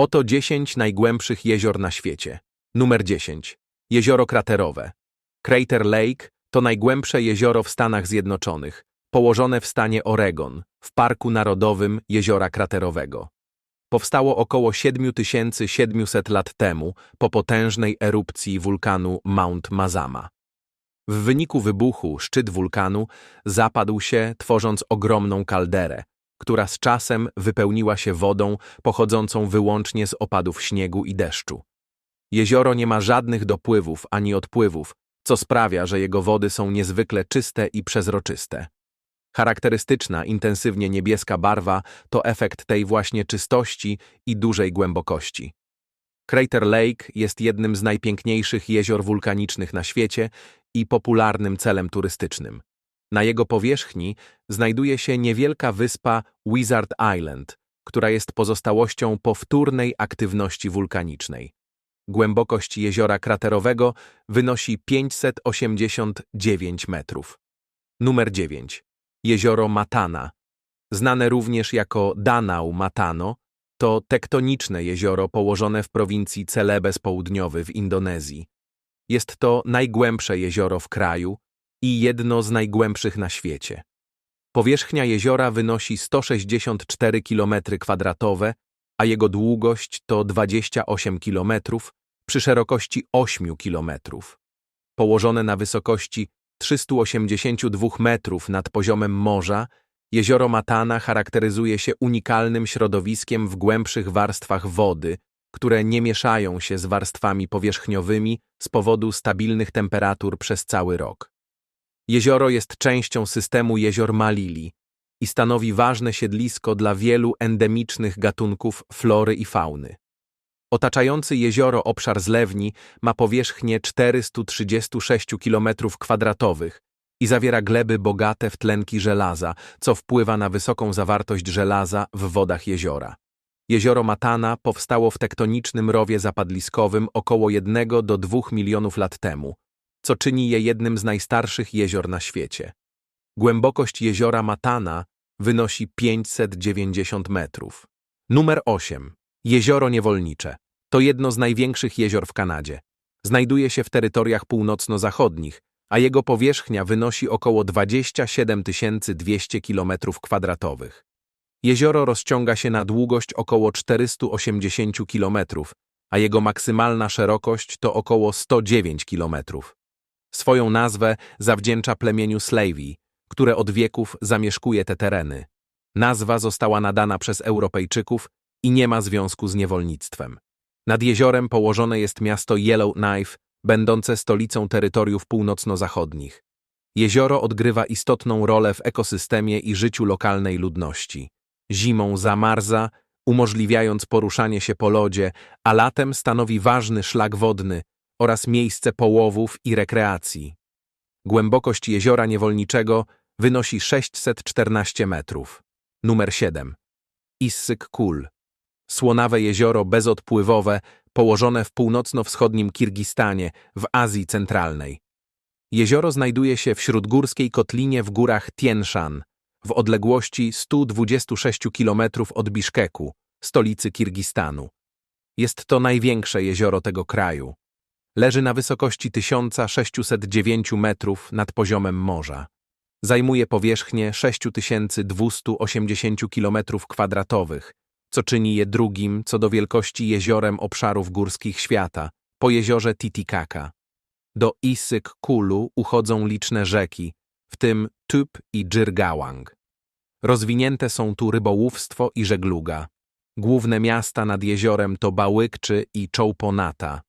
Oto 10 najgłębszych jezior na świecie. Numer 10. Jezioro kraterowe. Crater Lake to najgłębsze jezioro w Stanach Zjednoczonych, położone w stanie Oregon, w Parku Narodowym Jeziora Kraterowego. Powstało około 7700 lat temu po potężnej erupcji wulkanu Mount Mazama. W wyniku wybuchu szczyt wulkanu zapadł się, tworząc ogromną kalderę, która z czasem wypełniła się wodą pochodzącą wyłącznie z opadów śniegu i deszczu. Jezioro nie ma żadnych dopływów ani odpływów, co sprawia, że jego wody są niezwykle czyste i przezroczyste. Charakterystyczna, intensywnie niebieska barwa to efekt tej właśnie czystości i dużej głębokości. Crater Lake jest jednym z najpiękniejszych jezior wulkanicznych na świecie i popularnym celem turystycznym. Na jego powierzchni znajduje się niewielka wyspa Wizard Island, która jest pozostałością powtórnej aktywności wulkanicznej. Głębokość jeziora kraterowego wynosi 589 metrów. Numer 9. Jezioro Matana. Znane również jako Danau Matano, to tektoniczne jezioro położone w prowincji Celebes Południowy w Indonezji. Jest to najgłębsze jezioro w kraju i jedno z najgłębszych na świecie. Powierzchnia jeziora wynosi 164 km2, a jego długość to 28 km przy szerokości 8 km. Położone na wysokości 382 metrów nad poziomem morza, jezioro Matana charakteryzuje się unikalnym środowiskiem w głębszych warstwach wody, które nie mieszają się z warstwami powierzchniowymi z powodu stabilnych temperatur przez cały rok. Jezioro jest częścią systemu jezior Malili i stanowi ważne siedlisko dla wielu endemicznych gatunków flory i fauny. Otaczający jezioro obszar zlewni ma powierzchnię 436 km2 i zawiera gleby bogate w tlenki żelaza, co wpływa na wysoką zawartość żelaza w wodach jeziora. Jezioro Matana powstało w tektonicznym rowie zapadliskowym około 1 do 2 milionów lat temu, co czyni je jednym z najstarszych jezior na świecie. Głębokość jeziora Matana wynosi 590 metrów. Numer 8. Jezioro Niewolnicze. To jedno z największych jezior w Kanadzie. Znajduje się w terytoriach północno-zachodnich, a jego powierzchnia wynosi około 27 200 km2. Jezioro rozciąga się na długość około 480 km, a jego maksymalna szerokość to około 109 km. Swoją nazwę zawdzięcza plemieniu Slavey, które od wieków zamieszkuje te tereny. Nazwa została nadana przez Europejczyków i nie ma związku z niewolnictwem. Nad jeziorem położone jest miasto Yellowknife, będące stolicą terytoriów północno-zachodnich. Jezioro odgrywa istotną rolę w ekosystemie i życiu lokalnej ludności. Zimą zamarza, umożliwiając poruszanie się po lodzie, a latem stanowi ważny szlak wodny oraz miejsce połowów i rekreacji. Głębokość jeziora niewolniczego wynosi 614 metrów. Numer 7. Issyk Kul. Słonawe jezioro bezodpływowe położone w północno-wschodnim Kirgistanie w Azji Centralnej. Jezioro znajduje się w śródgórskiej kotlinie w górach Tien Shan, w odległości 126 km od Biszkeku, stolicy Kirgistanu. Jest to największe jezioro tego kraju. Leży na wysokości 1609 metrów nad poziomem morza. Zajmuje powierzchnię 6280 km2, co czyni je drugim co do wielkości jeziorem obszarów górskich świata, po jeziorze Titicaca. Do Isyk Kulu uchodzą liczne rzeki, w tym Tup i Dżirgałang. Rozwinięte są tu rybołówstwo i żegluga. Główne miasta nad jeziorem to Bałykczy i Czołponata.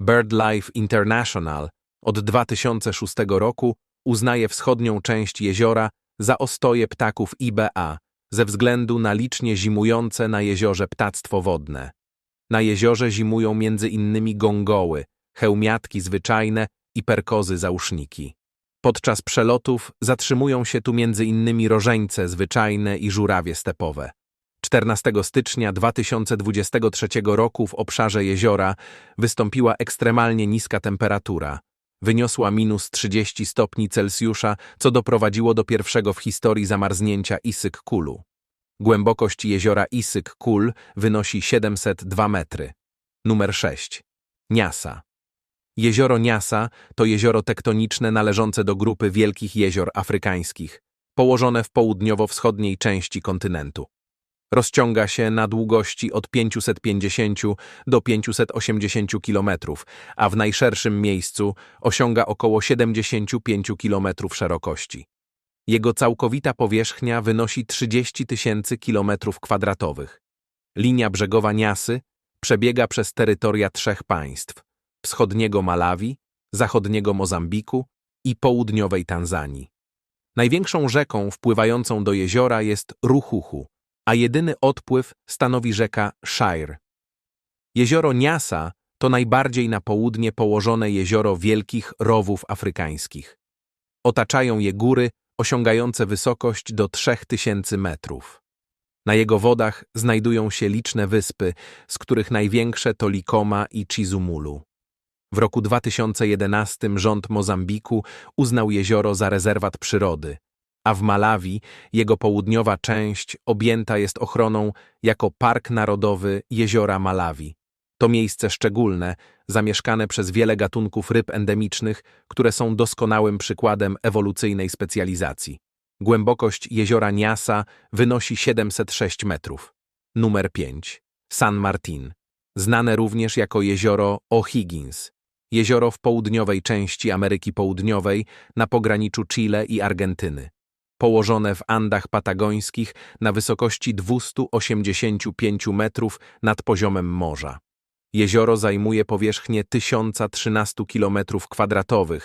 BirdLife International od 2006 roku uznaje wschodnią część jeziora za ostoje ptaków IBA ze względu na licznie zimujące na jeziorze ptactwo wodne. Na jeziorze zimują między innymi gongoły, hełmiatki zwyczajne i perkozy zauszniki. Podczas przelotów zatrzymują się tu między innymi rożeńce zwyczajne i żurawie stepowe. 14 stycznia 2023 roku w obszarze jeziora wystąpiła ekstremalnie niska temperatura. Wyniosła minus 30 stopni Celsjusza, co doprowadziło do pierwszego w historii zamarznięcia Isyk Kulu. Głębokość jeziora Isyk-Kul wynosi 702 metry. Numer 6. Niasa. Jezioro Niasa to jezioro tektoniczne należące do grupy Wielkich Jezior Afrykańskich, położone w południowo-wschodniej części kontynentu. Rozciąga się na długości od 550 do 580 km, a w najszerszym miejscu osiąga około 75 km szerokości. Jego całkowita powierzchnia wynosi 30 tysięcy kilometrów kwadratowych. Linia brzegowa Niasy przebiega przez terytoria trzech państw wschodniego Malawi, zachodniego Mozambiku i południowej Tanzanii. Największą rzeką wpływającą do jeziora jest Ruchuchu, a jedyny odpływ stanowi rzeka Shire. Jezioro Niasa to najbardziej na południe położone jezioro wielkich rowów afrykańskich. Otaczają je góry osiągające wysokość do 3000 metrów. Na jego wodach znajdują się liczne wyspy, z których największe to Likoma i Chizumulu. W roku 2011 rząd Mozambiku uznał jezioro za rezerwat przyrody, a w Malawi jego południowa część objęta jest ochroną jako Park Narodowy Jeziora Malawi. To miejsce szczególne, zamieszkane przez wiele gatunków ryb endemicznych, które są doskonałym przykładem ewolucyjnej specjalizacji. Głębokość jeziora Niasa wynosi 706 metrów. Numer 5. San Martin. Znane również jako jezioro O'Higgins. Jezioro w południowej części Ameryki Południowej, na pograniczu Chile i Argentyny. Położone w Andach Patagońskich na wysokości 285 metrów nad poziomem morza. Jezioro zajmuje powierzchnię 1013 km2,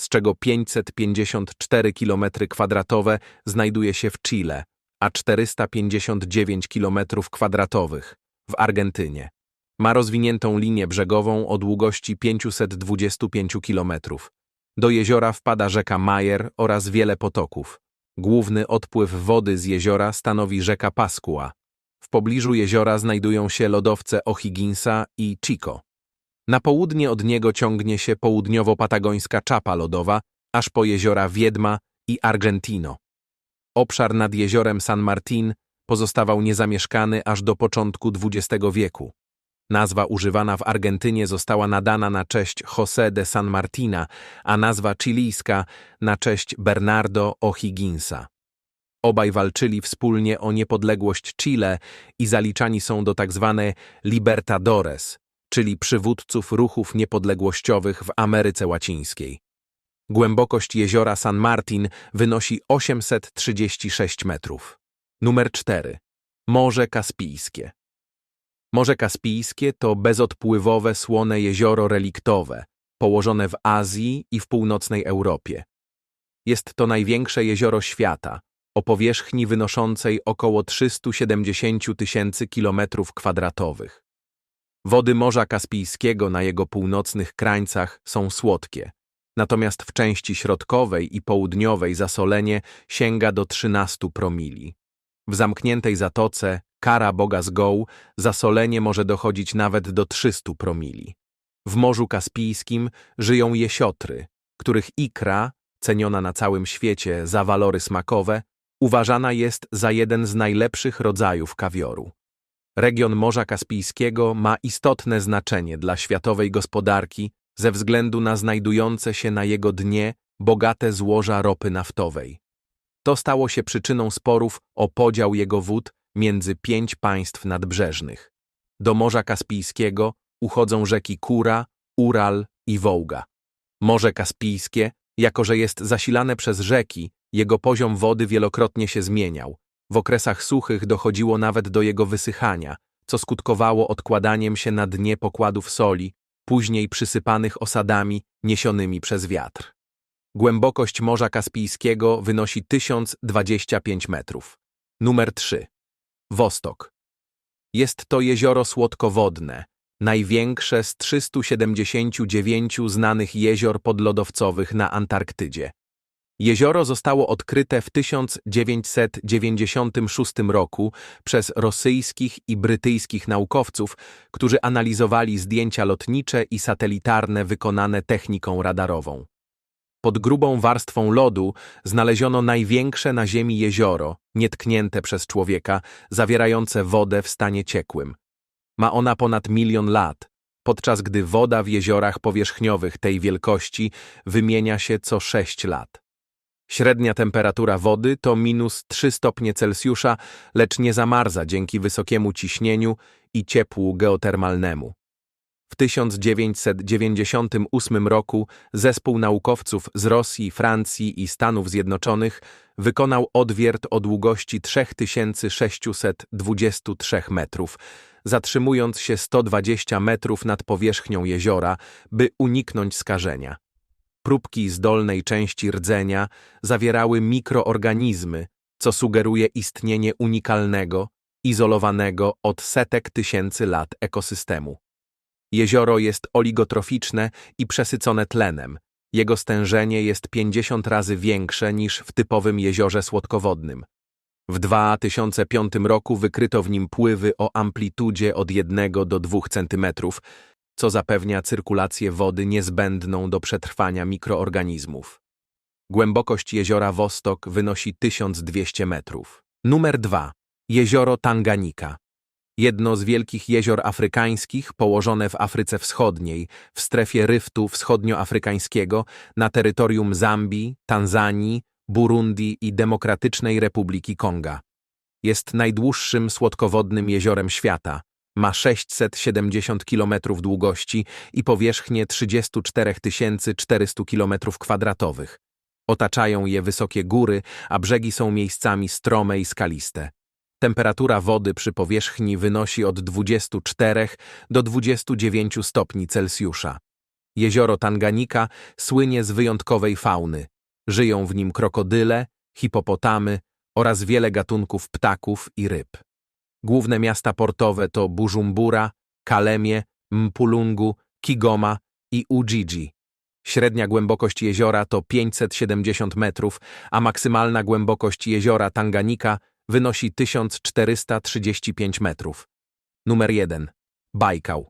z czego 554 km2 znajduje się w Chile, a 459 km2 w Argentynie. Ma rozwiniętą linię brzegową o długości 525 km. Do jeziora wpada rzeka Majer oraz wiele potoków. Główny odpływ wody z jeziora stanowi rzeka Pascua. W pobliżu jeziora znajdują się lodowce O'Higginsa i Chico. Na południe od niego ciągnie się południowo-patagońska czapa lodowa, aż po jeziora Wiedma i Argentino. Obszar nad jeziorem San Martin pozostawał niezamieszkany aż do początku XX wieku. Nazwa używana w Argentynie została nadana na cześć José de San Martina, a nazwa chilijska na cześć Bernardo O'Higginsa. Obaj walczyli wspólnie o niepodległość Chile i zaliczani są do tzw. Tak libertadores, czyli przywódców ruchów niepodległościowych w Ameryce Łacińskiej. Głębokość jeziora San Martin wynosi 836 metrów. Numer 4. Morze Kaspijskie. Morze Kaspijskie to bezodpływowe słone jezioro reliktowe, położone w Azji i w północnej Europie. Jest to największe jezioro świata, o powierzchni wynoszącej około 370 tysięcy kilometrów kwadratowych. Wody Morza Kaspijskiego na jego północnych krańcach są słodkie, natomiast w części środkowej i południowej zasolenie sięga do 13 promili. W zamkniętej zatoce Kara Boga z Goł zasolenie może dochodzić nawet do 300 promili. W Morzu Kaspijskim żyją jesiotry, których ikra, ceniona na całym świecie za walory smakowe, uważana jest za jeden z najlepszych rodzajów kawioru. Region Morza Kaspijskiego ma istotne znaczenie dla światowej gospodarki ze względu na znajdujące się na jego dnie bogate złoża ropy naftowej. To stało się przyczyną sporów o podział jego wód między pięć państw nadbrzeżnych. Do Morza Kaspijskiego uchodzą rzeki Kura, Ural i Wołga. Morze Kaspijskie, jako że jest zasilane przez rzeki, jego poziom wody wielokrotnie się zmieniał. W okresach suchych dochodziło nawet do jego wysychania, co skutkowało odkładaniem się na dnie pokładów soli, później przysypanych osadami niesionymi przez wiatr. Głębokość Morza Kaspijskiego wynosi 1025 metrów. Numer 3. Wostok. Jest to jezioro słodkowodne, największe z 379 znanych jezior podlodowcowych na Antarktydzie. Jezioro zostało odkryte w 1996 roku przez rosyjskich i brytyjskich naukowców, którzy analizowali zdjęcia lotnicze i satelitarne wykonane techniką radarową. Pod grubą warstwą lodu znaleziono największe na Ziemi jezioro, nietknięte przez człowieka, zawierające wodę w stanie ciekłym. Ma ona ponad milion lat, podczas gdy woda w jeziorach powierzchniowych tej wielkości wymienia się co 6 lat. Średnia temperatura wody to minus 3 stopnie Celsjusza, lecz nie zamarza dzięki wysokiemu ciśnieniu i ciepłu geotermalnemu. W 1998 roku zespół naukowców z Rosji, Francji i Stanów Zjednoczonych wykonał odwiert o długości 3623 metrów, zatrzymując się 120 metrów nad powierzchnią jeziora, by uniknąć skażenia. Próbki z dolnej części rdzenia zawierały mikroorganizmy, co sugeruje istnienie unikalnego, izolowanego od setek tysięcy lat ekosystemu. Jezioro jest oligotroficzne i przesycone tlenem. Jego stężenie jest 50 razy większe niż w typowym jeziorze słodkowodnym. W 2005 roku wykryto w nim pływy o amplitudzie od 1 do 2 cm, co zapewnia cyrkulację wody niezbędną do przetrwania mikroorganizmów. Głębokość jeziora Wostok wynosi 1200 metrów. Numer 2. Jezioro Tanganika. Jedno z wielkich jezior afrykańskich położone w Afryce Wschodniej, w strefie ryftu wschodnioafrykańskiego, na terytorium Zambii, Tanzanii, Burundi i Demokratycznej Republiki Konga. Jest najdłuższym słodkowodnym jeziorem świata. Ma 670 km długości i powierzchnię 34 400 km kwadratowych. Otaczają je wysokie góry, a brzegi są miejscami strome i skaliste. Temperatura wody przy powierzchni wynosi od 24 do 29 stopni Celsjusza. Jezioro Tanganika słynie z wyjątkowej fauny. Żyją w nim krokodyle, hipopotamy oraz wiele gatunków ptaków i ryb. Główne miasta portowe to Bujumbura, Kalemie, Mpulungu, Kigoma i Ujiji. Średnia głębokość jeziora to 570 metrów, a maksymalna głębokość jeziora Tanganika wynosi 1435 metrów. Numer 1. Bajkał.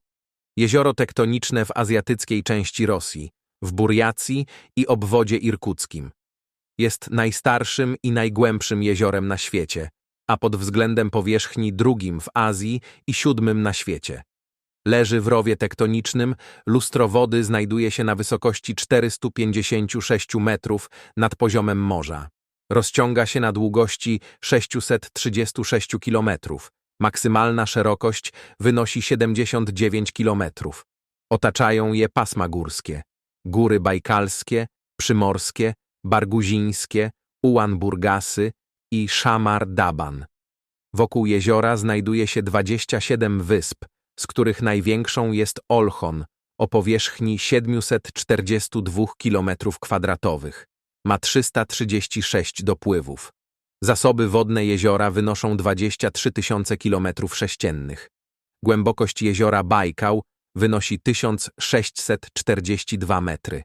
Jezioro tektoniczne w azjatyckiej części Rosji, w Burjacji i obwodzie irkuckim. Jest najstarszym i najgłębszym jeziorem na świecie, a pod względem powierzchni drugim w Azji i siódmym na świecie. Leży w rowie tektonicznym, lustro wody znajduje się na wysokości 456 metrów nad poziomem morza. Rozciąga się na długości 636 km. Maksymalna szerokość wynosi 79 km. Otaczają je pasma górskie. Góry bajkalskie, przymorskie, barguzińskie, Ułan-Burgasy i Szamar-Daban. Wokół jeziora znajduje się 27 wysp, z których największą jest Olchon o powierzchni 742 km2 ma 336 dopływów. Zasoby wodne jeziora wynoszą 23 tysiące kilometrów sześciennych. Głębokość jeziora Bajkał wynosi 1642 metry.